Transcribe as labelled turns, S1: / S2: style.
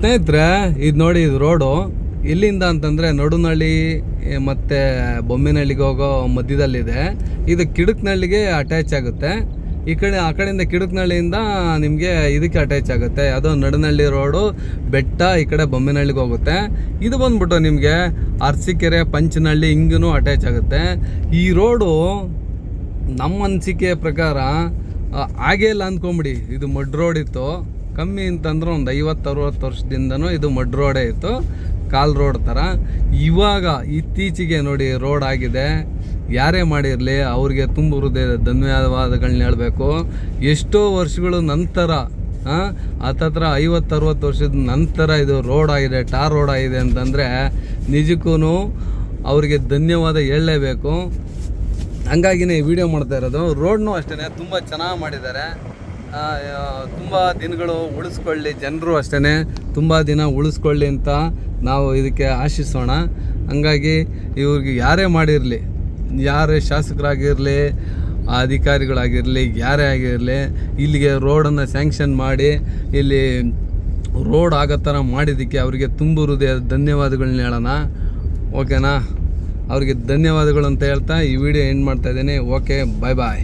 S1: ಸ್ನೇಹಿತರೆ, ಇದು ನೋಡಿ ಇದು ರೋಡು. ಇಲ್ಲಿಂದ ಅಂತಂದರೆ ನಡುನಳ್ಳಿ ಮತ್ತು ಬೊಮ್ಮಿನಹಳ್ಳಿಗೆ ಹೋಗೋ ಮಧ್ಯದಲ್ಲಿದೆ. ಇದು ಕಿಡುಕ್ನಳ್ಳಿಗೆ ಅಟ್ಯಾಚ್ ಆಗುತ್ತೆ. ಈ ಕಡೆ, ಆ ಕಡೆಯಿಂದ ಕಿಡುಕ್ನಳ್ಳಿಯಿಂದ ನಿಮಗೆ ಇದಕ್ಕೆ ಅಟ್ಯಾಚ್ ಆಗುತ್ತೆ. ಅದು ನಡುನಳ್ಳಿ ರೋಡು, ಬೆಟ್ಟ ಈ ಕಡೆ ಬೊಮ್ಮಿನಹಳ್ಳಿಗೆ ಹೋಗುತ್ತೆ. ಇದು ಬಂದ್ಬಿಟ್ಟು ನಿಮಗೆ ಅರಸಿಕೆರೆ ಪಂಚನಳ್ಳಿ ಹಿಂಗೂ ಅಟ್ಯಾಚ್ ಆಗುತ್ತೆ. ಈ ರೋಡು ನಮ್ಮ ಅನಿಸಿಕೆ ಪ್ರಕಾರ ಆಗೇ ಇಲ್ಲ ಅಂದ್ಕೊಂಬಿಡಿ. ಇದು ಮಡ್ ರೋಡ್ ಇತ್ತು. ಕಮ್ಮಿ ಅಂತಂದ್ರೆ ಒಂದು ಐವತ್ತು, ಅರವತ್ತು ವರ್ಷದಿಂದನೂ ಇದು ಮಡ್ ರೋಡೇ ಇತ್ತು, ಕಾಲ್ ರೋಡ್ ಥರ. ಇವಾಗ ಇತ್ತೀಚೆಗೆ ನೋಡಿ ರೋಡ್ ಆಗಿದೆ. ಯಾರೇ ಮಾಡಿರಲಿ, ಅವ್ರಿಗೆ ತುಂಬ ಹೃದಯದ ಧನ್ಯವಾದಗಳನ್ನ ಹೇಳಬೇಕು. ಎಷ್ಟೋ ವರ್ಷಗಳ ನಂತರ ಹತ್ತತ್ರ ಐವತ್ತು, ಅರುವತ್ತು ವರ್ಷದ ನಂತರ ಇದು ರೋಡ್ ಆಗಿದೆ, ಟಾರ್ ರೋಡ್ ಆಗಿದೆ ಅಂತಂದರೆ ನಿಜಕ್ಕೂ ಅವರಿಗೆ ಧನ್ಯವಾದ ಹೇಳಲೇಬೇಕು. ಹಂಗಾಗಿನೇ ವಿಡಿಯೋ ಮಾಡ್ತಾ ಇರೋದು. ರೋಡ್ನೂ ಅಷ್ಟೇ ತುಂಬ ಚೆನ್ನಾಗಿ ಮಾಡಿದ್ದಾರೆ. ತುಂಬ ದಿನಗಳು ಉಳಿಸ್ಕೊಳ್ಳಿ ಜನರು ಅಷ್ಟೇ ತುಂಬ ದಿನ ಉಳಿಸ್ಕೊಳ್ಳಿ ಅಂತ ನಾವು ಇದಕ್ಕೆ ಆಶಿಸೋಣ. ಹಂಗಾಗಿ ಇವ್ರಿಗೆ ಯಾರೇ ಮಾಡಿರಲಿ, ಯಾರೇ ಶಾಸಕರಾಗಿರಲಿ, ಅಧಿಕಾರಿಗಳಾಗಿರಲಿ, ಯಾರೇ ಆಗಿರಲಿ, ಇಲ್ಲಿಗೆ ರೋಡನ್ನು ಸ್ಯಾಂಕ್ಷನ್ ಮಾಡಿ, ಇಲ್ಲಿ ರೋಡ್ ಆಗೋ ಥರ ಮಾಡಿದ್ದಕ್ಕೆ ಅವರಿಗೆ ತುಂಬ ಹೃದಯ ಧನ್ಯವಾದಗಳನ್ನ ಹೇಳೋಣ. ಓಕೆನಾ? ಅವ್ರಿಗೆ ಧನ್ಯವಾದಗಳು ಅಂತ ಹೇಳ್ತಾ ಈ ವಿಡಿಯೋ ಎಂಡ್ ಮಾಡ್ತಾ ಇದ್ದೀನಿ. ಓಕೆ ಬಾಯ್ ಬಾಯ್